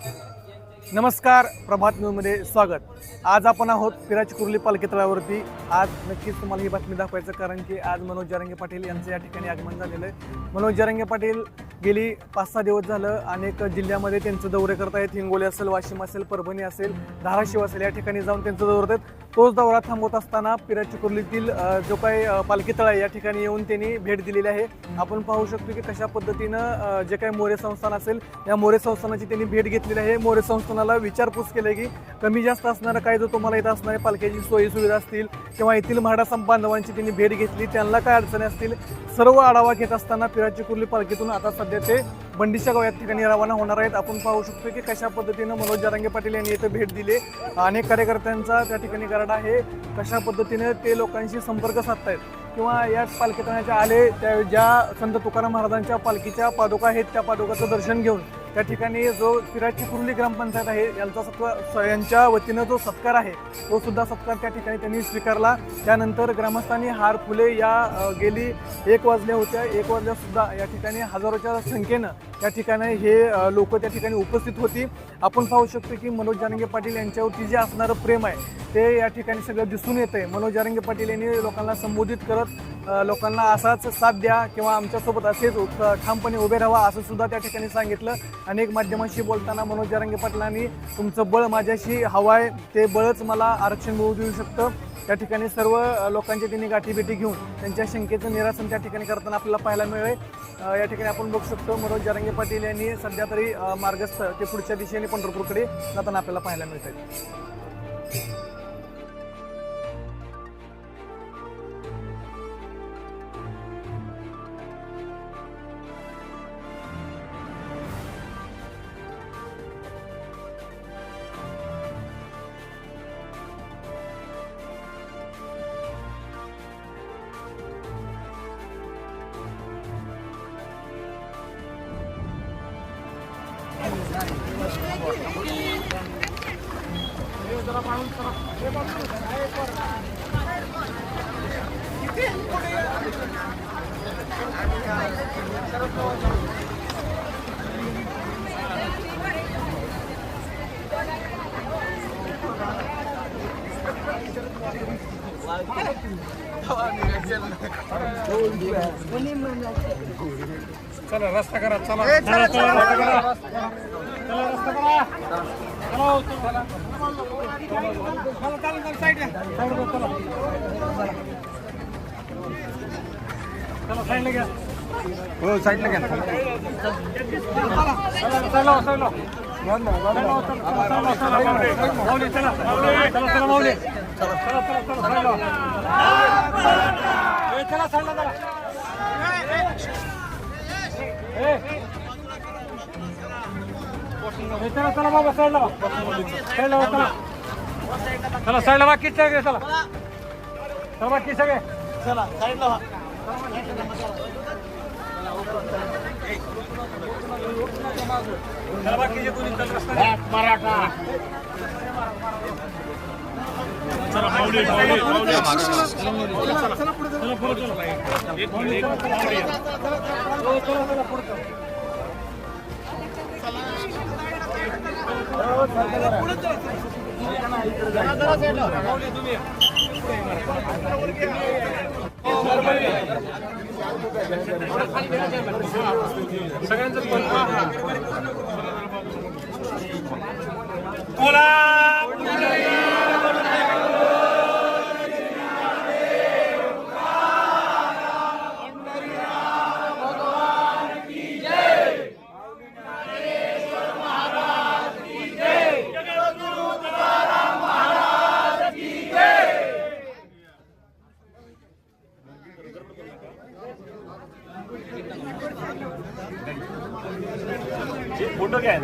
नमस्कार प्रभात न्यूजमध्ये स्वागत. आज आपण आहोत पिराची कुर्ली पालखी तळावरती आज नक्कीच तुम्हाला ही बातमी दाखवायचं कारण की आज मनोज जारंगे पाटील यांचं या ठिकाणी आगमन झालेलं आहे. मनोज जारंगे पाटील गेली पाच सहा दिवस झालं अनेक जिल्ह्यामध्ये त्यांचं दौरे करत आहेत हिंगोली असेल वाशिम असेल परभणी असेल धाराशिव असेल या ठिकाणी जाऊन त्यांचं दौरे आहेत तोच दौरा थांबवत असताना पिराची कुर्लीतील जो काही पालखी तळा आहे या ठिकाणी येऊन त्यांनी भेट दिलेली आहे. आपण पाहू शकतो की कशा पद्धतीनं जे काही मोरे संस्थान असेल या मोरे संस्थानाची त्यांनी भेट घेतलेली आहे. मोरे संस्थानाला विचारपूस केली की कमी जास्त असणारं काय जो तुम्हाला इथं असणारे पालख्याची सोयी सुविधा असतील किंवा येथील म्हाडा बांधवांची त्यांनी भेट घेतली त्यांना काय अडचणी असतील सर्व आढावा घेत असताना पिराची कुर्ली पालखीतून आता सध्या ते बंडीच्या गाव या ठिकाणी रवाना होणार आहेत. आपण पाहू शकतो की कशा पद्धतीनं मनोज जारांगे पाटील यांनी इथं भेट दिली अनेक कार्यकर्त्यांचा त्या ठिकाणी गरडा आहे. कशा पद्धतीने ते लोकांशी संपर्क साधतायत किंवा या पालखीतण्याच्या आले त्या ज्या संत तुकाराम महाराजांच्या पालखीच्या पादुका आहेत त्या पादुकाचं दर्शन घेऊन त्या ठिकाणी जो पिराची कुर्ली ग्रामपंचायत आहे यांचा सत्कार यांच्या वतीनं जो सत्कार आहे तो सुद्धा सत्कार त्या ठिकाणी त्यांनी स्वीकारला. त्यानंतर ग्रामस्थांनी हार फुले या गेली. एक वाजल्या होत्या एक वाजल्यासुद्धा या ठिकाणी हजारोच्या संख्येनं त्या ठिकाणी हे लोक त्या ठिकाणी उपस्थित होती. आपण पाहू शकतो की मनोज जारंगे पाटील यांच्यावरती जे असणारं प्रेम आहे ते या ठिकाणी सगळं दिसून येतं आहे मनोज जारंगे पाटील यांनी लोकांना संबोधित करत लोकांना असाच साथ द्या किंवा आमच्यासोबत असेच ठामपणे उभे राहा असं सुद्धा त्या ठिकाणी सांगितलं. अनेक माध्यमांशी बोलताना मनोज जारंगे पाटलांनी तुमचं बळ माझ्याशी हवं आहे. ते बळच मला आरक्षण मिळू देऊ शकतं. त्या ठिकाणी सर्व लोकांची त्यांनी गाठीभेटी घेऊन त्यांच्या शंकेचं निरासन त्या ठिकाणी करताना आपल्याला पाहायला मिळेल. या ठिकाणी आपण बघू शकतो मनोज जारंगे पाटील यांनी सध्या तरी मार्गस्थ ते पुढच्या दिशेने पंढरपूरकडे जाताना आपल्याला पाहायला मिळत आहेत चला रस्ता करा चला चला हो साईडला घ्या. चला चला चला चला साईडला साईडला बाबा साईडला वा. साईडला वा, चला चला साईडला बाकी सगळे चला सगळे साईडला वा. चला बाकीचे कोणी चल मराठा पुढे चला पुढे चला चला, चला, पुढे सगळ्यांचं फोटो घ्या.